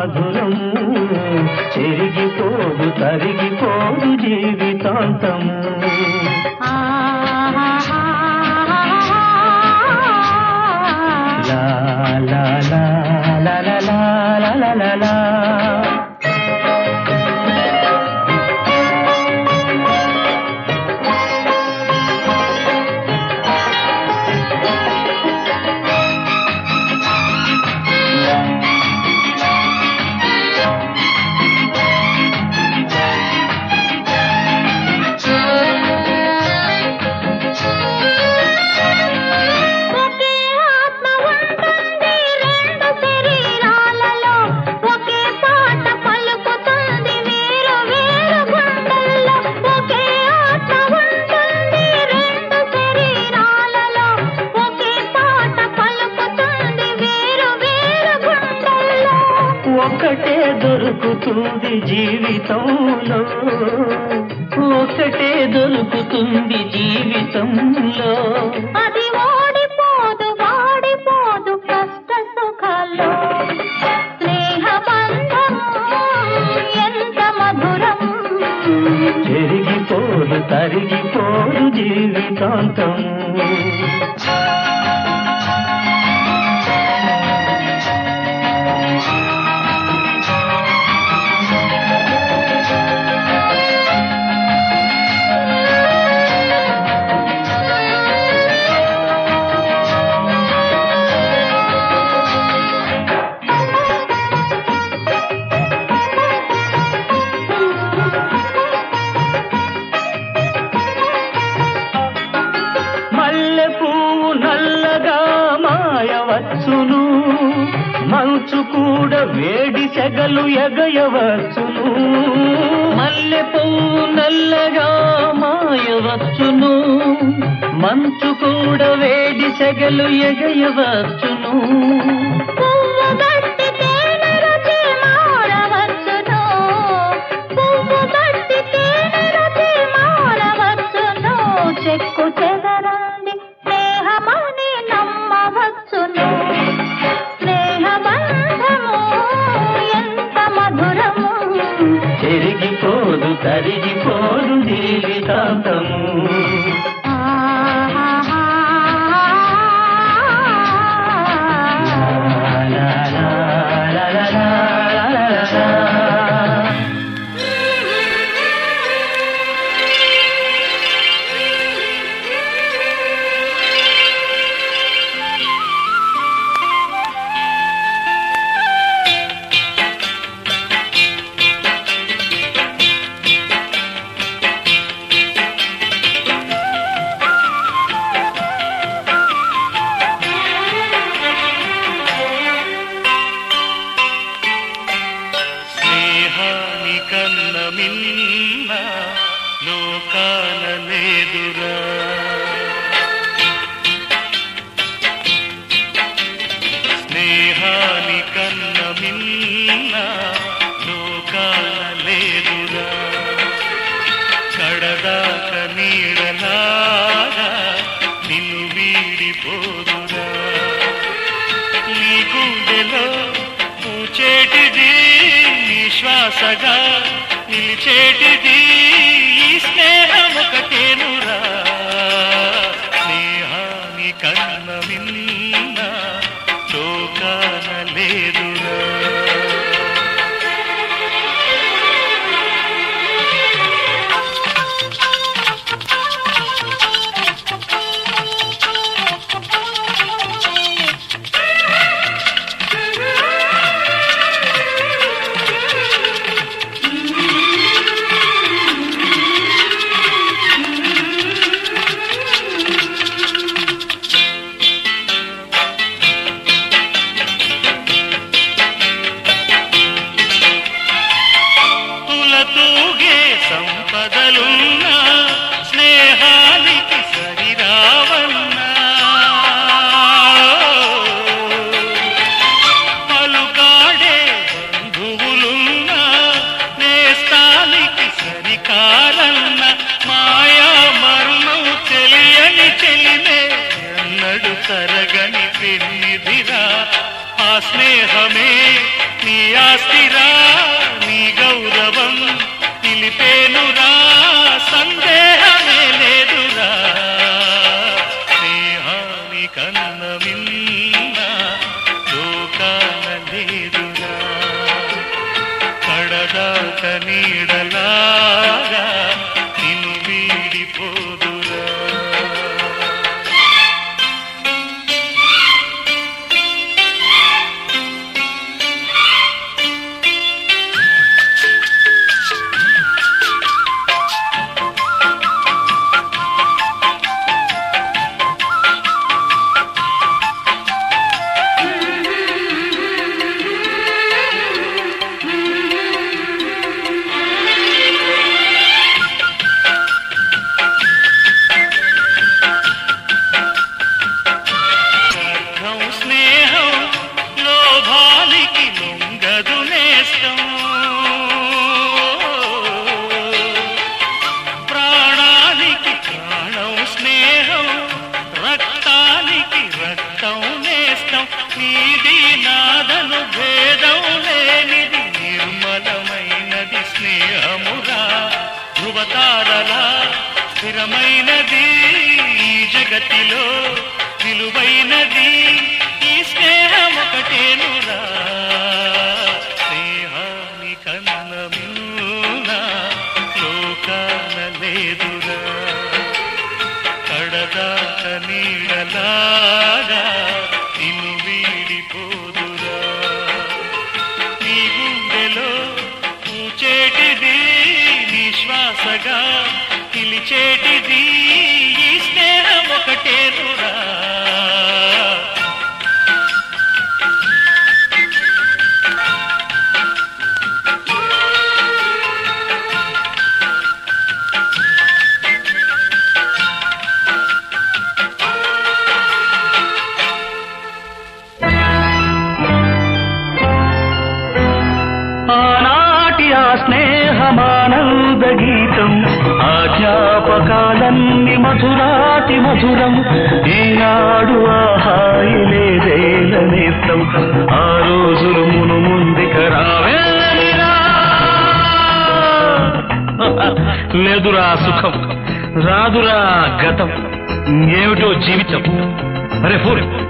మాధురం చెరిగిపోదు తరిగిపోదు జీవితాంతము. జీవితంలో ఒకటే దొరుకుతుంది జీవితంలో. అది ఓడిపోదు వాడిపోదు కష్ట సుఖాల్లో. స్నేహ ఎంత మధురం. జరిగిపోదు తరిగిపోదు జీవితంతో. ఎగయవచ్చును మంచు కూడా వేడి సెగలు ఎగయవచ్చును. చెక్కు చెదర తరిగిపోను తరిగిపోదు జీవితాంతము ఆశగా నిలిచేటిది ఈ స్నేహం ఒకటేను. తరగని పెన్నిదిరా ఆ స్నేహమే నీ ఆస్తిరా నీ గౌరవం నిలిపేనురా సందేహమే లేదురా. స్నేహాని కన్న మిన్న లోకాన లేదురా. కడదాక నీ అవతారలా స్థిరమైనది ఈ జగతిలో విలువైనది ఈ స్నేహం ఒకటేనురా. చేటిది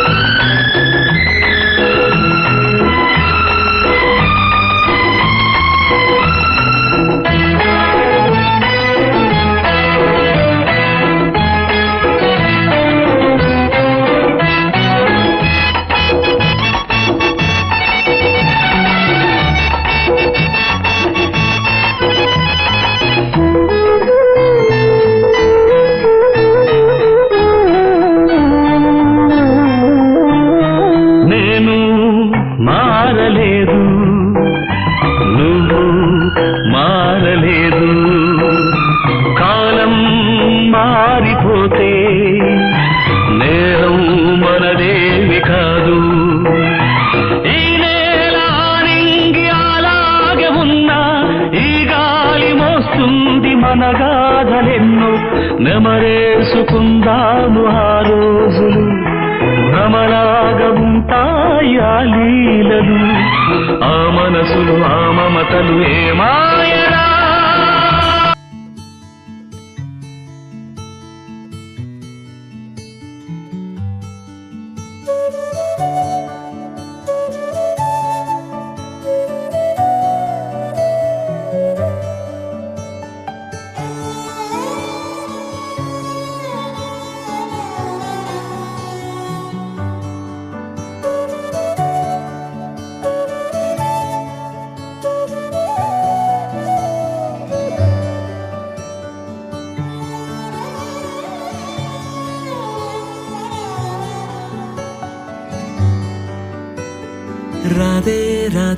లేదు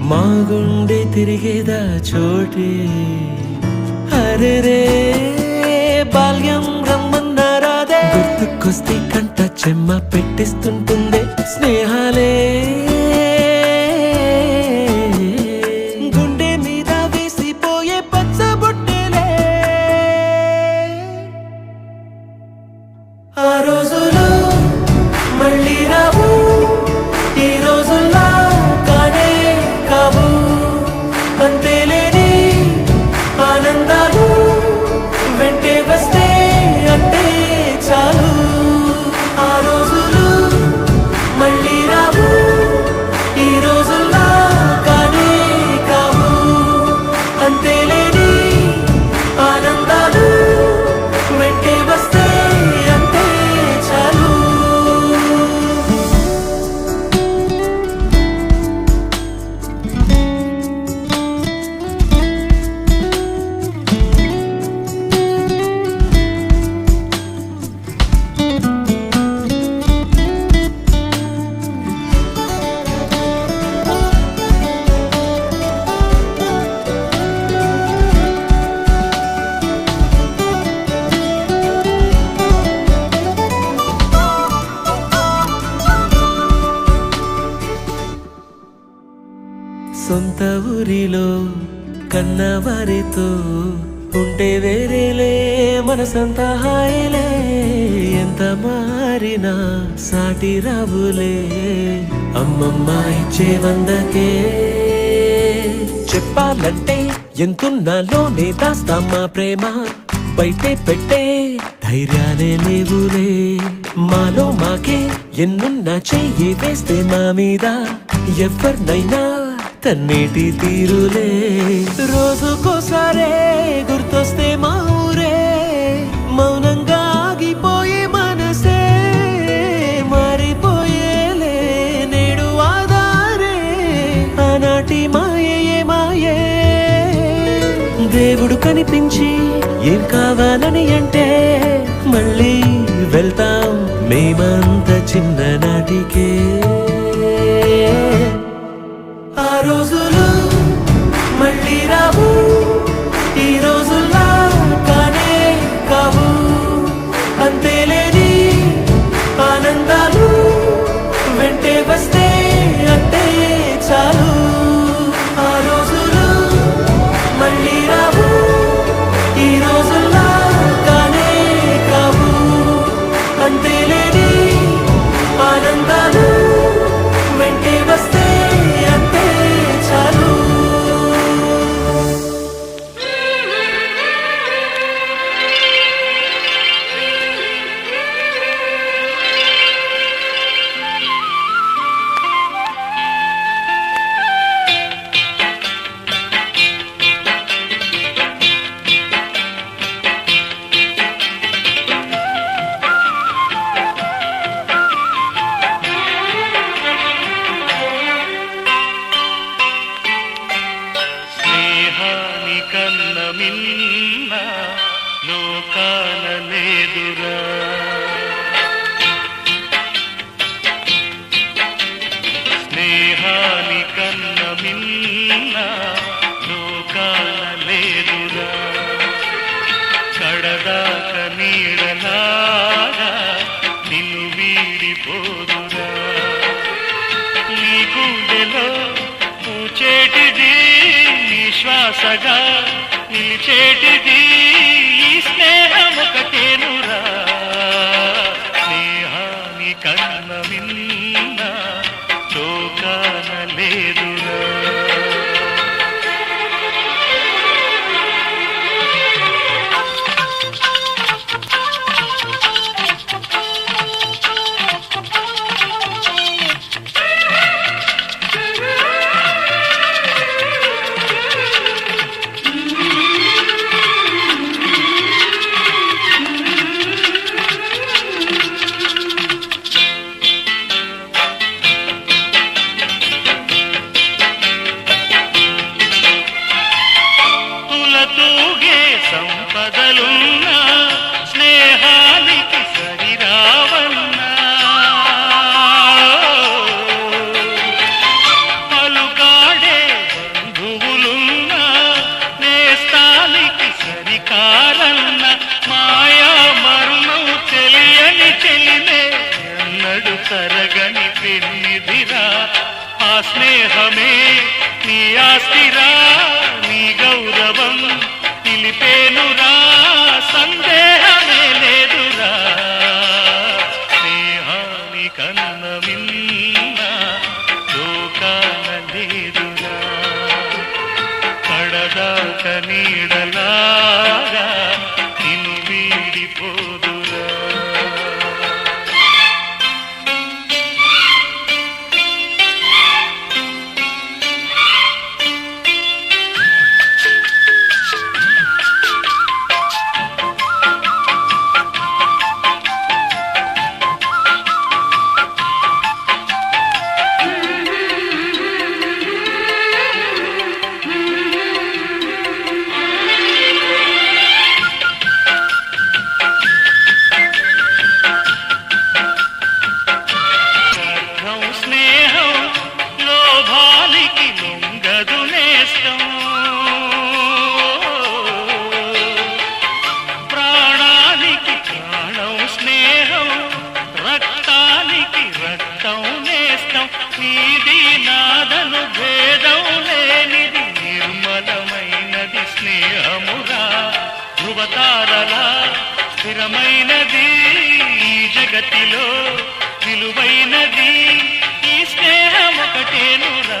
మా గుండె తిరిగేదా చోటే. అరెరే బాల్యం రమ్మన్నారాదే గుర్తుకొస్తే కంట చెమ్మ పెట్టిస్తుంటుందే స్నేహాలే. మనసంత హాయిలే ఎంత మారినా సాటి రావులే. అమ్మమ్మ ఇచ్చే వందకే చెప్పాలంటే ఎంతున్నాలోనే దాస్తామా ప్రేమ? బయటే పెట్టే ధైర్యాలే లేవులే. మాలో మాకే ఎన్నున్నా చెయ్యి వేస్తే మా మీద ఎవరినైనా తన్నేటి తీరులే. రోజుకోసారే గుర్తొస్తే మా కనిపించి ఏం కావాలని అంటే మళ్ళీ వెళ్తాం మేమంత చిన్ననాటికే. శ్వాసగా నిలిచేటిది ఈ స్నేహం ఒకటేను. సందేహమే విలువైనది ఈ స్నేహం ఒకటేనురా.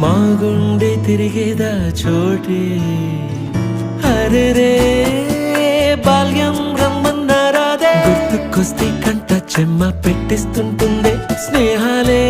మా గుండె తిరిగేదా చోటే. అరే రే బాల్యం రమ్మన్నారాదే గుర్తుకొస్తే కంట చెమ్మ పెట్టిస్తుంటుందే స్నేహాలే.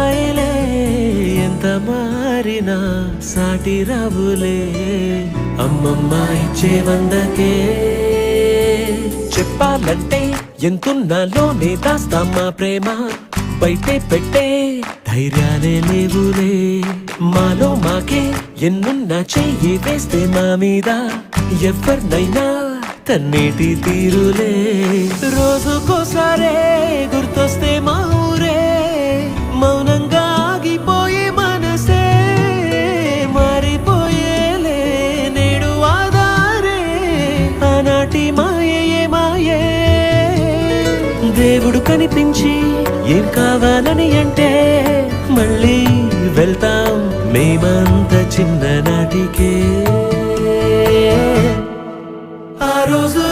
మనసంతా ఎంత మారినా సాటి రావులే. అమ్మమ్మ ఇచ్చే వందకే చెప్పాలంటే ఎంతున్నాలోనే దాస్తామా ప్రేమ? బయటే పెట్టే ధైర్యాలే లేవులే మాలో మాకే ఎన్నున్నా చెయ్యి వేస్తే మా మీద ఎవరినైనా తన్నేటి తీరులే. రోజుకోసారే గుర్తొస్తే మా దేవుడు ఏం కావాలని అంటే మళ్ళీ వెళ్తాం మేమంత చిన్ననాటికే. ఆ రోజు